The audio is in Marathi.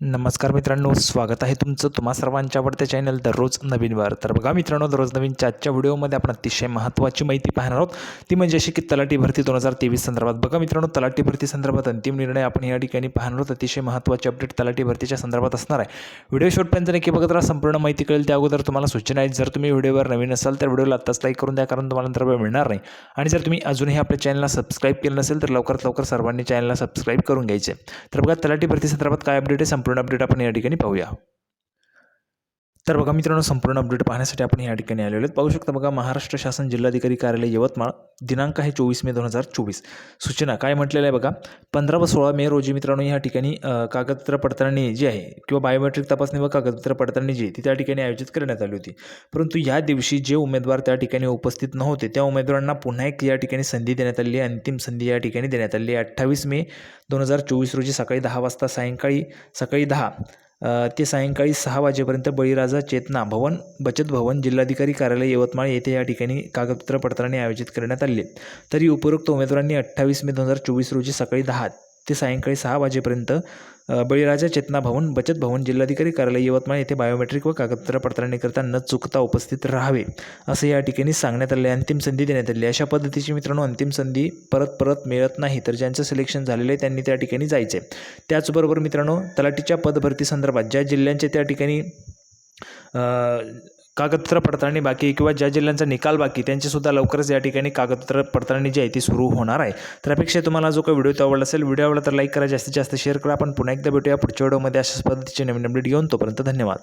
नमस्कार मित्रांनो स्वागत आहे तुमचं तुम्हा सर्वांच्या आवडत्या चॅनल दररोज नवीन वार तर बघा मित्रांनो दररोज नवीनच्या आजच्या व्हिडिओमध्ये आपण अतिशय महत्त्वाची माहिती पाहणार आहोत. ती म्हणजे अशी की तलाठी भरती दोन हजार तेवीस संदर्भात. बघा मित्रांनो तलाठी भरती संदर्भात अंतिम निर्णय आपण या ठिकाणी पाहणार आहोत. अतिशय महत्त्वाची अपडेट तलाठी भरतीच्या संदर्भात असणार आहे. व्हिडिओ शॉर्टपर्यंत नक्की बघत राहा. संपूर्ण माहिती कळेल. त्या अगोदर तुम्हाला सूचना आहेत. जर तुम्ही व्हिडिओवर नवीन असाल तर व्हिडिओला आत्ताच लाईक करून द्या कारण तुम्हाला नंतर वेळ मिळणार नाही. आणि जर तुम्ही अजूनही आपल्या चॅनलला सबस्क्राईब केलं नसेल तर लवकरात लवकर सर्वांनी चॅनलला सबस्क्राईब करून घ्यायचे. तर बघा तलाठी भरती संदर्भात काय अपडेट आहे? संपूर्ण अपडेट आपण या ठिकाणी पाहूया. तर बघा मित्रांनो संपूर्ण अपडेट पाहण्यासाठी आपण या ठिकाणी आलेलो आहेत. पाहू शकता बघा महाराष्ट्र शासन जिल्हाधिकारी कार्यालय यवतमाळ दिनांक आहे चोवीस मे दोन हजार चोवीस. सूचना काय म्हटलेलं आहे बघा पंधरा व सोळा मे रोजी मित्रांनो या ठिकाणी कागदपत्र पडताळणी जी आहे किंवा बायोमेट्रिक तपासणी व कागदपत्र पडताळणी जी आहे ती त्या ठिकाणी आयोजित करण्यात आली होती. परंतु या दिवशी जे उमेदवार त्या ठिकाणी उपस्थित नव्हते त्या उमेदवारांना पुन्हा एक या ठिकाणी संधी देण्यात आली आहे. अंतिम संधी या ठिकाणी देण्यात आली आहे. अठ्ठावीस मे दोन हजार चोवीस रोजी सकाळी दहा वाजता सायंकाळी सकाळी दहा ते सायंकाळी सहा वाजेपर्यंत बळीराजा चेतना भवन बचत भवन जिल्हाधिकारी कार्यालय यवतमाळ येथे या ठिकाणी कागदपत्र पडताळणी आयोजित करण्यात आली. तरी उपरोक्त उमेदवारांनी अठ्ठावीस मे दोन हजार चोवीस रोजी सकाळी दहा ते सायंकाळी सहा वाजेपर्यंत बळीराजा चेतना भवन बचत भवन जिल्हाधिकारी कार्यालय यवतमाळ येथे बायोमेट्रिक व कागदपत्र पडताळणीकरता न चुकता उपस्थित राहावे असं या ठिकाणी सांगण्यात आले अंतिम संधी देण्यात आली अशा पद्धतीची मित्रांनो अंतिम संधी परत परत मिळत नाही तर ज्यांचं सिलेक्शन झालेलं आहे त्यांनी त्या ठिकाणी जायचे त्याचबरोबर मित्रांनो तलाठीच्या पदभरती संदर्भात ज्या जिल्ह्यांचे त्या ठिकाणी कागदपत्र पडताळणी बाकी किंवा ज्या जिल्ह्यांचा निकाल बाकी त्यांचीसुद्धा लवकरच या ठिकाणी कागदपत्र पडताळणी जी आहे ती सुरू होणार आहे. तर अपेक्षा तुम्हाला जो काही व्हिडिओ तो आवडला असेल व्हिडिओ आवडला तर लाईक करा जास्तीत जास्त शेअर करा. आपण पुन्हा एकदा भेटूया पुढच्या व्हिडिओमध्ये अशाच पद्धतीचे नवीन अपडेट घेऊन तोपर्यंत धन्यवाद.